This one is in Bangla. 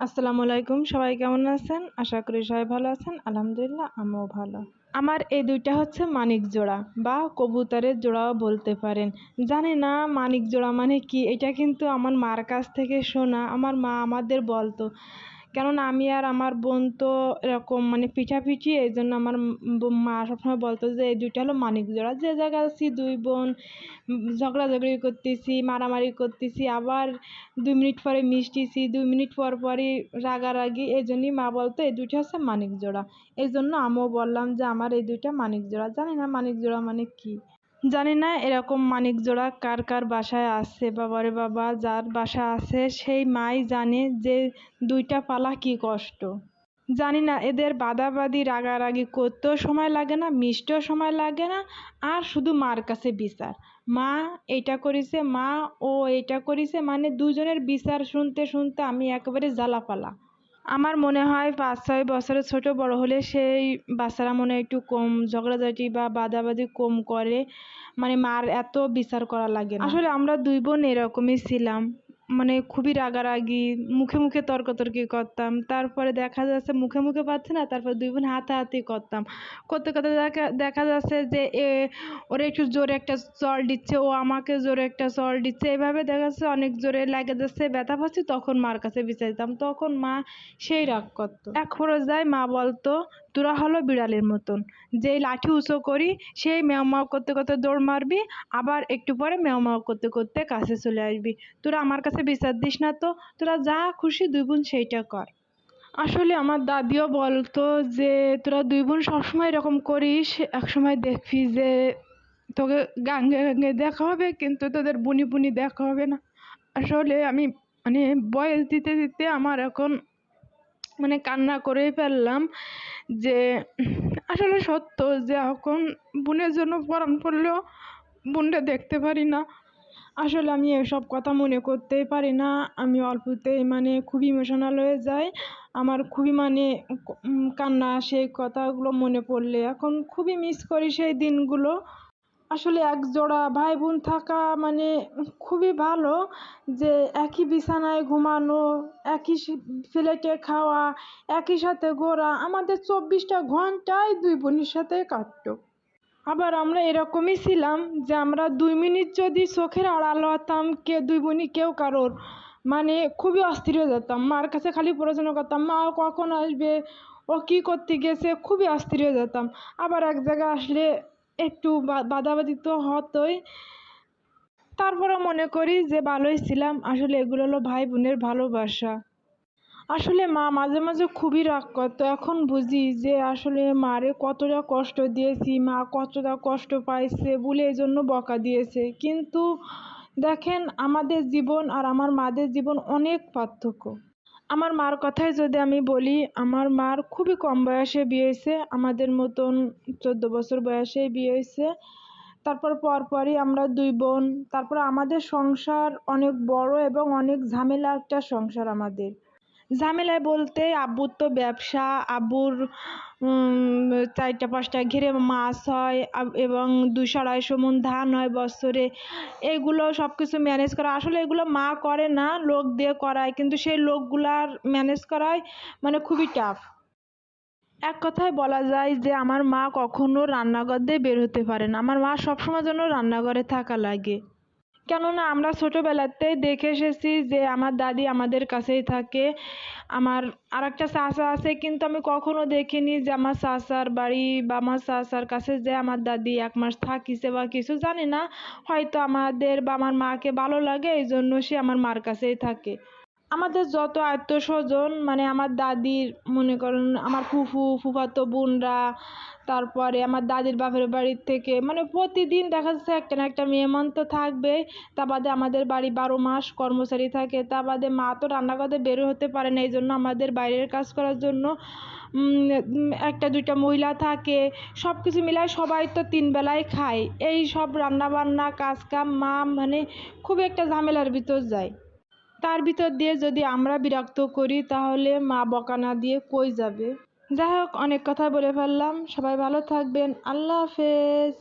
আসসালামু আলাইকুম, সবাই কেমন আছেন? আশা করি সবাই ভালো আছেন। আলহামদুলিল্লাহ, আমিও ভালো। আমার এই দুইটা হচ্ছে মানিক জোড়া বা কবুতরের জোড়াও বলতে পারেন। জানি না মানিক জোড়া মানে কি, এটা কিন্তু আমার মার কাছ থেকে শোনা, আমার মা আমাদের বলতো। কেননা আমি আর আমার বোন তো এরকম মানে পিঠাপিঠি, এই জন্য আমার মা সবসময় বলতো যে এই দুইটা হলো মানিক জোড়া। যে জায়গায় আছি, দুই বোন ঝগড়াঝগড়ি করতেছি, মারামারি করতেছি, আবার দুই মিনিট পরে মিশতেছি দুই মিনিট পর পরই রাগারাগি, এই জন্যই মা বলতো এই দুইটা হচ্ছে মানিক জোড়া। এই জন্য আমিও বললাম যে আমার এই দুইটা মানিক জোড়া। জানি না মানিক জোড়া মানে কি। জানি না এরকম মানিক জোড়া কার কার বাসায় আছে, বাবারে বাবা, যার বাসা আছে, সেই মাই জানে যে দুইটা পালা কি কষ্ট। জানি না এদের বাদাবাদি, রাগারাগি করতেও সময় লাগে না মিষ্টিও সময় লাগে না, আর শুধু মার কাছে বিচার। মা এটা করেছে, মা ও এটা করেছে মানে দুজনের বিচার শুনতে শুনতে আমি একেবারে জ্বালাপালা। আমার মনে হয় পাঁচ ছয় বছরের ছোট বড় হলে সেই বাচ্চারা মনে হয় একটু কম ঝগড়াঝাটি বা বাদাবাদি কম করে। মানে মার এত বিচার করা লাগে না। আসলে আমরা দুই বোন এরকমই ছিলাম। মানে খুবই রাগারাগি, মুখে মুখে তর্কাতর্কি করতাম, তারপরে দেখা যাচ্ছে মুখে মুখে পাচ্ছে না, তারপর দুই বোন হাতাহাতি করতাম। করতে করতে দেখা দেখা যাচ্ছে যে, এ, ওরা একটু জোরে একটা চল দিচ্ছে, ও আমাকে জোরে একটা চল দিচ্ছে, এভাবে দেখা যাচ্ছে অনেক জোরে লাগে যাচ্ছে, ব্যথা পাচ্ছি, তখন মার কাছে বিচারতাম তখন মা সেই রাগ করতো। এক যায় মা বলতো, তোরা হলো বিড়ালের মতন, যেই লাঠি উঁচু করি, সেই ম্যাও করতে করতে দৌড় মারবি, আবার একটু পরে ম্যাও করতে করতে কাছে চলে আসবি। তোরা আমার কাছে বিচার দিস না তো, তোরা যা খুশি দুই বোন সেইটা কর। আসলে আমার দাদিও বলতো যে, তোরা দুই বোন সবসময় এরকম করিস, একসময় দেখবি যে, তোকে গাঙ্গে গাঙ্গে দেখা হবে, কিন্তু তোদের বুনি বুনি দেখা হবে না। আসলে আমি মানে বয়স দিতে দিতে আমার এখন মানে কান্না করেই ফেললাম যে, আসলে সত্য যে এখন বোনের জন্য পরাণ পড়লেও বোনটা দেখতে পারি না। আসলে আমি এসব কথা মনে করতেই পারি না। আমি অল্পতেই মানে খুবই ইমোশনাল হয়ে যাই। আমার খুবই মানে কান্না, সেই কথাগুলো মনে পড়লে। এখন খুবই মিস করি সেই দিনগুলো। আসলে এক জোড়া ভাই বোন থাকা মানে খুবই ভালো যে একই বিছানায় ঘুমানো, একই প্লেটে খাওয়া, একই সাথে ঘোরা, আমাদের চব্বিশটা ঘন্টায় দুই বোনের সাথে কাটতো। আবার আমরা এরকমই ছিলাম যে আমরা দুই মিনিট যদি চোখের আড়াল হতাম কে দুই বোনই কেউ কারোর। মানে খুবই অস্থির হয়ে যেতাম। মার কাছে খালি পড়াশোনা করতাম, মা কখন আসবে? ও কী করতে গেছে? খুবই অস্থির হয়ে যেতাম। আবার এক জায়গায় আসলে একটু বাদাবাদি তো হতোই। তারপরে মনে করি যে ভালোই ছিলাম। আসলে এগুলো হলো ভাই বোনের ভালোবাসা। আসলে মা মাঝে মাঝে খুবই রাগ করতো এখন বুঝি যে আসলে মারে কতটা কষ্ট দিয়েছি, মা কতটা কষ্ট পাইছে বলে এই জন্য বকা দিয়েছে। কিন্তু দেখেন আমাদের জীবন আর আমার মাদের জীবন অনেক পার্থক্য। আমার মার কথাই যদি আমি বলি, আমার মার খুবই কম বয়সে বিয়ে হয়েছে, আমাদের মতন চোদ্দ বছর বয়সে বিয়ে হয়েছে। তারপর পরপরই আমরা দুই বোন, তারপর আমাদের সংসার অনেক বড় এবং অনেক ঝামেলা একটা সংসার আমাদের। ঝামেলায় বলতে আব্বুর তো ব্যবসা, আব্বুর চারটা পাঁচটা ঘিরে মাছ হয় এবং দুশো আড়াইশো মন ধান হয় বছরে। এগুলো সব কিছু ম্যানেজ করা, আসলে এগুলো মা করে না, লোক দিয়ে করায়, কিন্তু সেই লোকগুলার ম্যানেজ করায় মানে খুবই টাফ এক কথায় বলা যায় যে আমার মা কখনো রান্নাঘর দিয়ে বের হতে পারে না। আমার মা সবসময় জন্য রান্নাঘরে থাকা লাগে। কেননা আমরা ছোটোবেলাতেই দেখে এসেছি যে আমার দাদি আমাদের কাছেই থাকে। আমার আর একটা চাচা আছে, কিন্তু আমি কখনো দেখিনি যে আমার চাচার বাড়ি বা আমার চাচার কাছে যে আমার দাদি এক মাস থাকিছে বা কিছু, জানি না। হয়তো আমাদের বা আমার মাকে ভালো লাগে এই জন্য সে আমার মার কাছেই থাকে। আমাদের যত আত্মীয় স্বজন মানে আমার দাদির মনে করেন আমার ফুফু, ফুফাতো বোনরা, তারপরে আমার দাদির বাপের বাড়ির থেকে মানে প্রতিদিন দেখা যাচ্ছে একটা না একটা মেহমান তো থাকবেই তা বাদে আমাদের বাড়ি বারো মাস কর্মচারী থাকে, তা বাদে মা তো রান্না করতে বেরো হতে পারে না এই জন্য আমাদের বাইরের কাজ করার জন্য একটা দুইটা মহিলা থাকে সব কিছু মিলায় সবাই তো তিন বেলায় খায়। এই সব রান্না বান্না কাজ কাম মা মানে খুব একটা ঝামেলার ভিতর যায়। তার ভিতর দিয়ে যদি আমরা বিরক্ত করি, তাহলে মা বকা না দিয়ে কই যাবে? যাই হোক, অনেক কথা বলে ফেললাম। সবাই ভালো থাকবেন। আল্লাহ হাফেজ।